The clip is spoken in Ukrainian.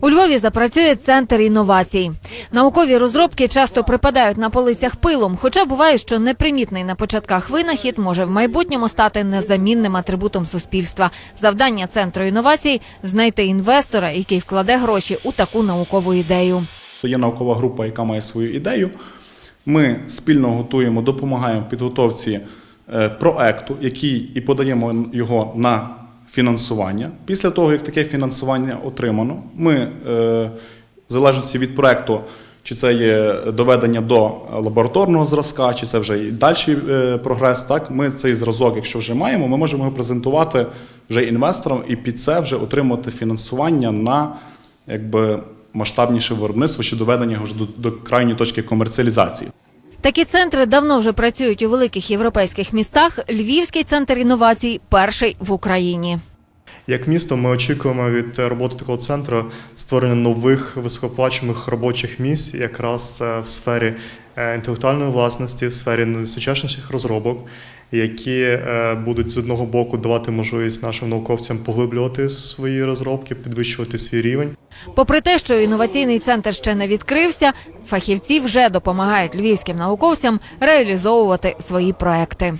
У Львові запрацює центр інновацій. Наукові розробки часто припадають на полицях пилом, хоча буває, що непримітний на початках винахід може в майбутньому стати незамінним атрибутом суспільства. Завдання центру інновацій знайти інвестора, який вкладе гроші у таку наукову ідею. Є наукова група, яка має свою ідею. Ми спільно готуємо, допомагаємо в підготовці е, проекту, який і подаємо його на фінансування. Після того, як таке фінансування отримано, ми, е, в залежності від проекту, чи це є доведення до лабораторного зразка, чи це вже і дальший е, прогрес. Так, ми цей зразок, якщо вже маємо, ми можемо його презентувати вже інвесторам і під це вже отримати фінансування на якби масштабніше виробництво чи доведення його до, до крайньої точки комерціалізації. Такі центри давно вже працюють у великих європейських містах. Львівський центр інновацій перший в Україні. Як місто, ми очікуємо від роботи такого центру створення нових високоплачуваних робочих місць, якраз е, в сфері інтелектуальної власності, в сфері найсучасніших розробок, які е, будуть з одного боку давати можливість нашим науковцям поглиблювати свої розробки, підвищувати свій рівень. Попри те, що інноваційний центр ще не відкрився, фахівці вже допомагають львівським науковцям реалізовувати свої проекти.